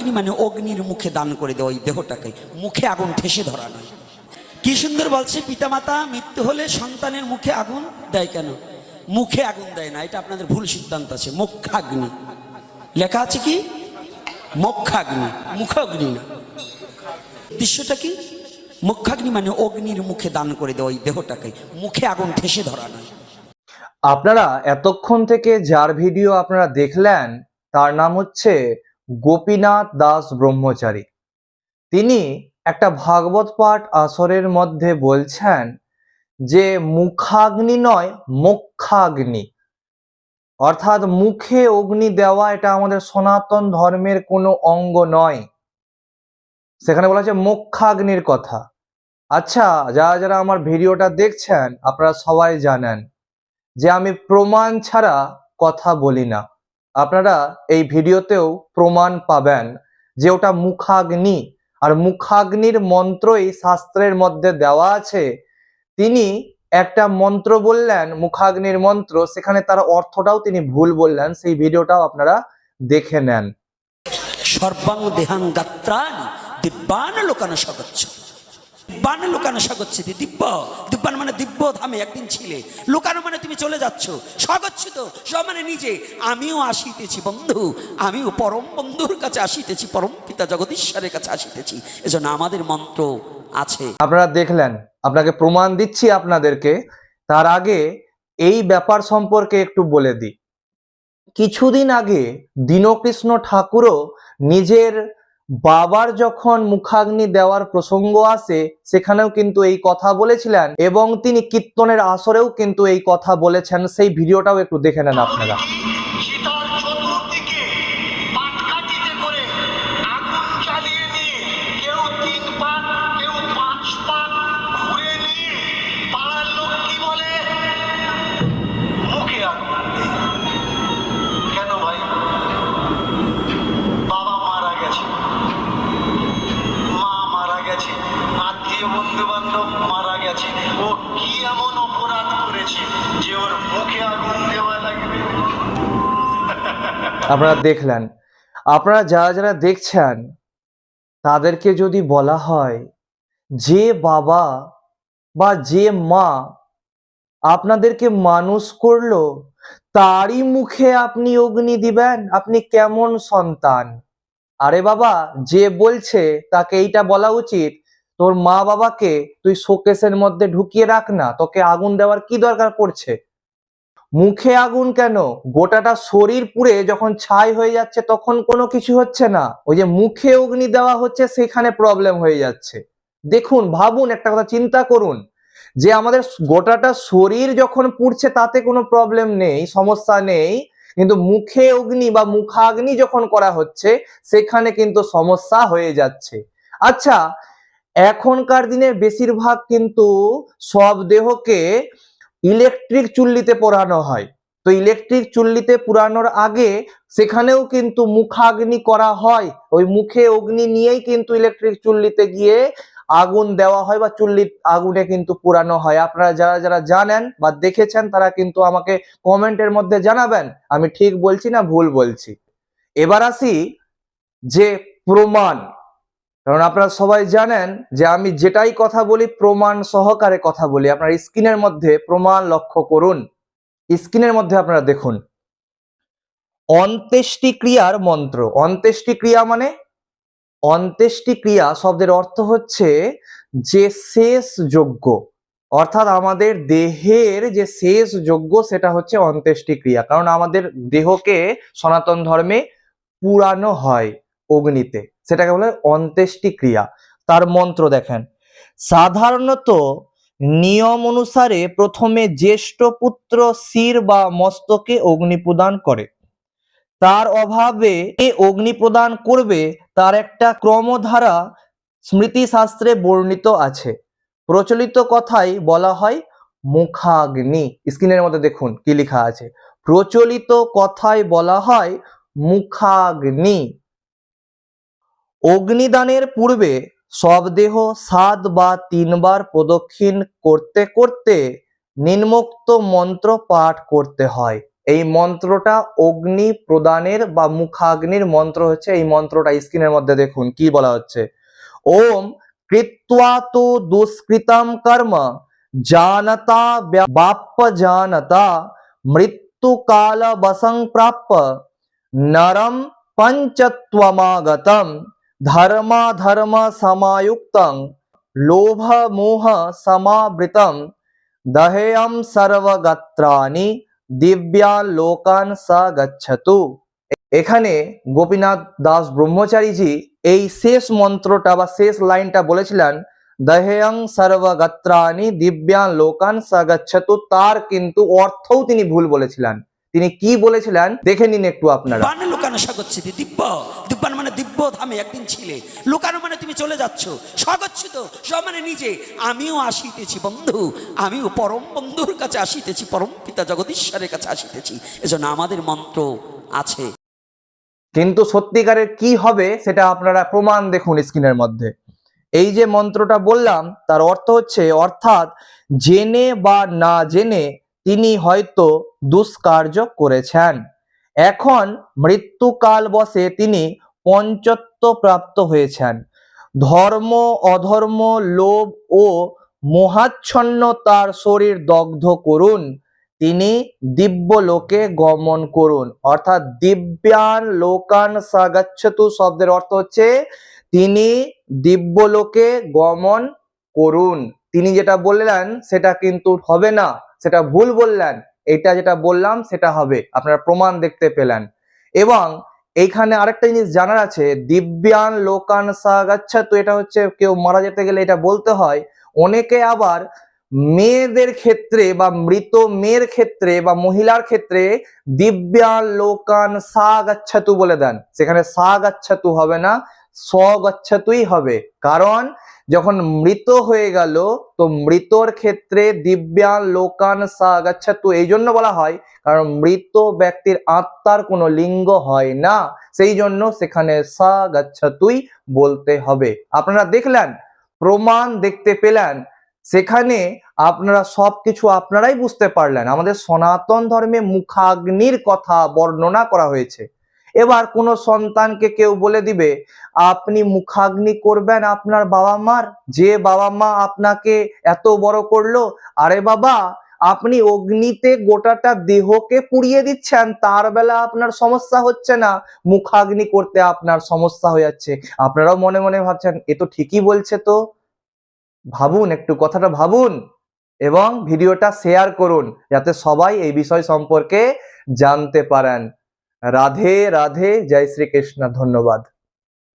মুখাগ্নি মানে অগ্নির মুখে দান করে দেওয়া ওই দেহটাকে। মুখে আগুন ঠেসে ধরা নয়। কি সুন্দর বলছে, পিতামাতা, মৃত্যু হলে সন্তানের মুখে আগুন দেয় কেন? মুখে আগুন দেয় না, এটা আপনাদের ভুল সিদ্ধান্ত আছে। মুখাগ্নি। লেখা আছে কি? মুখাগ্নি। মুখাগ্নি না। দৃশ্যটা কি? মুখাগ্নি মানে অগ্নির মুখে দান করে দেওয়া ওই দেহটাকে। মুখে আগুন ঠেসে ধরা নয়। আপনারা এতক্ষণ থেকে যার ভিডিও আপনারা দেখলেন, তার নাম হচ্ছে গোপীনাথ দাস ব্রহ্মচারী। তিনি একটা ভাগবত পাঠ আসরের মধ্যে বলছেন যে, মুখাগ্নি নয় মুখাগ্নি অর্থাৎ মুখে অগ্নি দেওয়া এটা আমাদের সনাতন ধর্মের কোনো অঙ্গ নয়। সেখানে বলা হচ্ছে মুখাগ্নির কথা। আচ্ছা যারা যারা আমার ভিডিওটা দেখছেন, আপনারা সবাই জানেন যে, আমি প্রমাণ ছাড়া কথা বলি না। আপনারা এই ভিডিওতেও প্রমাণ পাবেন যে ওটা মুখাগ্নি। আর মুখাগ্নির মন্ত্রই শাস্ত্রের মধ্যে দেওয়া আছে। তিনি একটা মন্ত্র বললেন, মুখাগ্নির মন্ত্র, সেখানে তার অর্থটাও তিনি ভুল বললেন, সেই ভিডিওটাও আপনারা দেখে নেন। সর্বাঙ্গ দেহাং গাত্রানি দিব্যান লোকানো স্বাগচ্ছ দিব্যান লোকানো স্বাগচ্ছে দিব্য। দিব্যান মানে দিব্য ধামে একদিন ছিলে। লোকানো মানে তুমি চলে যাচ্ছ। স্বাগচ্ছ তো সব মানে নিজে। আমিও আসিতেছি, বন্ধু। আমিও পরম বন্ধুর কাছে আসিতেছি, পরম পিতা জগদীশ্বরের কাছে আসিতেছি। এজন্য আমাদের মন্ত্র আছে। আপনারা দেখলেন, আপনাকে প্রমাণ দিচ্ছি আপনাদেরকে। তার আগে এই ব্যাপার সম্পর্কে একটু বলে দিই। কিছুদিন আগে দীনকৃষ্ণ ঠাকুরও নিজের বাবার যখন মুখাগ্নি দেওয়ার প্রসঙ্গ আসে, সেখানেও কিন্তু এই কথা বলেছিলেন এবং তিনি কীর্তনের আসরেও কিন্তু এই কথা বলেছেন। সেই ভিডিওটাও একটু দেখে নেন আপনারা। আপনারা দেখলেন। আপনারা যারা যারা দেখছেন, তাদেরকে যদি বলা হয়, যে বাবা বা যে মা আপনাদেরকে মানুষ করল, তারই মুখে আপনি অগ্নি দিবেন, আপনি কেমন সন্তান? আরে বাবা, যে বলছে, তাকে এইটা বলা উচিত, তোর মা বাবাকে তুই শোকেসের মধ্যে ঢুকিয়ে রাখ না, তোকে আগুন দেওয়ার কি দরকার পড়ছে? মুখে আগুন কেন? গোটাটা শরীর পুড়ে যখন ছাই হয়ে যাচ্ছে তখন কোনো কিছু হচ্ছে না। ওই যে মুখে অগ্নি দেওয়া হচ্ছে সেখানে প্রবলেম হয়ে যাচ্ছে। দেখুন, ভাবুন, একটা কথা চিন্তা করুন। যে আমাদের গোটাটা শরীর যখন পুড়ছে তাতে কোনো প্রবলেম নেই, সমস্যা নেই, কিন্তু মুখে অগ্নি বা মুখাগ্নি যখন করা হচ্ছে সেখানে কিন্তু সমস্যা হয়ে যাচ্ছে। আচ্ছা এখনকার দিনে বেশিরভাগ কিন্তু সব দেহকে ইলেকট্রিক চুল্লিতে পোড়ানো হয়। তো ইলেকট্রিক চুল্লিতে পুরানোর আগে সেখানেও কিন্তু মুখাগ্নি করা হয়। ওই মুখে অগ্নি নিয়েই কিন্তু ইলেকট্রিক চুল্লিতে গিয়ে আগুন দেওয়া হয় বা চুল্লি আগুনে কিন্তু পুরানো হয়। আপনারা যারা যারা জানেন বা দেখেছেন, তারা কিন্তু আমাকে কমেন্টের মধ্যে জানাবেন। আমি ঠিক বলছি না ভুল বলছি। এবার আসি যে প্রমাণ। কারণ আপনারা সবাই জানেন যে আমি যেটাই কথা বলি, প্রমাণ সহকারে কথা বলি। আপনার স্ক্রিনের মধ্যে প্রমাণ লক্ষ্য করুন। স্ক্রিনের মধ্যে আপনারা দেখুন। অন্ত্যেষ্টিক্রিয়ার মন্ত্র। অন্ত্যেষ্টিক্রিয়া মানে? অন্ত্যেষ্টিক্রিয়া শব্দের অর্থ হচ্ছে যে শেষ যোগ্য। অর্থাৎ আমাদের দেহের যে শেষ যোগ্য সেটা হচ্ছে অন্ত্যেষ্টিক্রিয়া। কারণ আমাদের দেহকে সনাতন ধর্মে পুরানো হয়। অগ্নিতে। সেটাকে বলে অন্ত্যেষ্টি ক্রিয়া তার মন্ত্র দেখেন। সাধারণত নিয়ম অনুসারে প্রথমে জ্যেষ্ঠ পুত্র শির বা মস্তকে অগ্নি প্রদান করে। তার অভাবে অগ্নি প্রদান করবে, তার একটা ক্রমধারা স্মৃতিশাস্ত্রে বর্ণিত আছে। প্রচলিত কথাই বলা হয় মুখাগ্নি। স্ক্রিনের মধ্যে দেখুন কি লেখা আছে। প্রচলিত কথায় বলা হয় মুখাগ্নি। অগ্নিদানের পূর্বে সব দেহ সাত বা তিনবার প্রদক্ষিণ করতে করতে নিম্নোক্ত মন্ত্র পাঠ করতে হয়। এই মন্ত্রটা অগ্নি প্রদানের বা মুখাগ্নির মন্ত্র হচ্ছে, এই মন্ত্রটা স্ক্রিনের মধ্যে দেখুন, কি বলা হচ্ছে? ওম কৃত্বা তু দুষ্কৃতম কর্ম, জানতা বাপ্য জানতা, মৃত্যু কাল বসং প্রাপ্য, নরম পঞ্চত্বমাগতম। ধর্মাধর্ম সমায়ুক্তং লোভ মোহ সমাবৃতং দহেয়ম সর্বগাত্রানি দিব্যা লোকান এখানে গোপীনাথ দাস ব্রহ্মচারীজি এই শেষ মন্ত্রটা বা শেষ লাইনটা বলেছিলেন, দহেয়ং সর্বগাত্রানি দিব্যা লোকান সা তার কিন্তু অর্থও তিনি ভুল বলেছিলেন। তিনি কি বলেছিলেন? দেখে নিন একটু আপনারা। বানে লুকানো স্বাগচ্ছিতি দিব্য। দিব্যান মানে দিব্য ধামে একদিন ছিলে। লুকানো মানে তুমি চলে যাচ্ছ। স্বাগচ্ছিত সব মানে নিজে। আমিও আসিতেছি বন্ধু। আমিও পরম বন্ধুর কাছে আসিতেছি। পরম পিতা জগদীশ্বরের কাছে আসিতেছি। এজন্য আমাদের মন্ত্র আছে। কিন্তু সত্যিকারের কি হবে সেটা আপনারা প্রমাণ দেখুন স্ক্রিনের মধ্যে। এই যে মন্ত্রটা বললাম, তার অর্থ হচ্ছে, অর্থাৎ জেনে বা না জেনে তিনি হয়তো দুষ্কার্য করেছেন। এখন মৃত্যুকাল বসে তিনি পঞ্চত্ব প্রাপ্ত হয়েছেন। ধর্ম, অধর্ম, লোভ ও মোহাচ্ছন্ন তার শরীর দগ্ধ করুন। তিনি দিব্য লোকে গমন করুন। অর্থাৎ দিব্যান লোকান সাগাচ্ছতু শব্দের অর্থ হচ্ছে তিনি দিব্য লোকে গমন করুন। তিনি যেটা বললেন, সেটা কিন্তু হবে না, সেটা ভুল বললেন। এটা যেটা বললাম, সেটা হবে। আপনারা প্রমাণ দেখতে পেলেন। এবং এইখানে আরেকটা জিনিস জানার আছে, দিব্যান লোকান সাগাচ্ছতু এটা হচ্ছে কেউ মারা যেতে গেলে এটা বলতে হয়। অনেকে আবার মেয়েদের ক্ষেত্রে বা মৃত মেয়ের ক্ষেত্রে বা মহিলার ক্ষেত্রে দিব্যান লোকান সা গচ্ছতু বলে দেন। সেখানে সা গচ্ছতু হবে না। স গচ্ছতুই হবে। কারণ যখন মৃত হয়ে গেল, তো মৃতর ক্ষেত্রে দিব্যান, লোকান সা গচ্ছতু এই জন্য বলা হয়, কারণ মৃত ব্যক্তির আত্মার কোনো লিঙ্গ হয় না। সেই জন্য সেখানে সা গচ্ছতুই বলতে হবে। আপনারা দেখলেন, প্রমাণ দেখতে পেলেন, সেখানে আপনারা সবকিছু আপনারাই বুঝতে পারলেন। আমাদের সনাতন ধর্মে মুখাগ্নির কথা বর্ণনা করা হয়েছে। এবার কোনো সন্তানকে কেউ বলে দিবে আপনি মুখাগ্নি করবেন আপনার বাবা মার যে বাবা মা আপনাকে এত বড় করল, আরে বাবা, আপনি অগ্নিতে গোটাটা দেহকে পুড়িয়ে দিচ্ছেন, তার বেলা আপনার সমস্যা হচ্ছে না। মুখাগ্নি করতে আপনার সমস্যা হয়ে যাচ্ছে। আপনারাও মনে মনে ভাবছেন, এ তো ঠিকই বলছে তো। ভাবুন, একটু কথাটা ভাবুন এবং ভিডিওটা শেয়ার করুন, যাতে সবাই এই বিষয় সম্পর্কে জানতে পারেন। রাধে রাধে, জয় শ্রীকৃষ্ণ, ধন্যবাদ।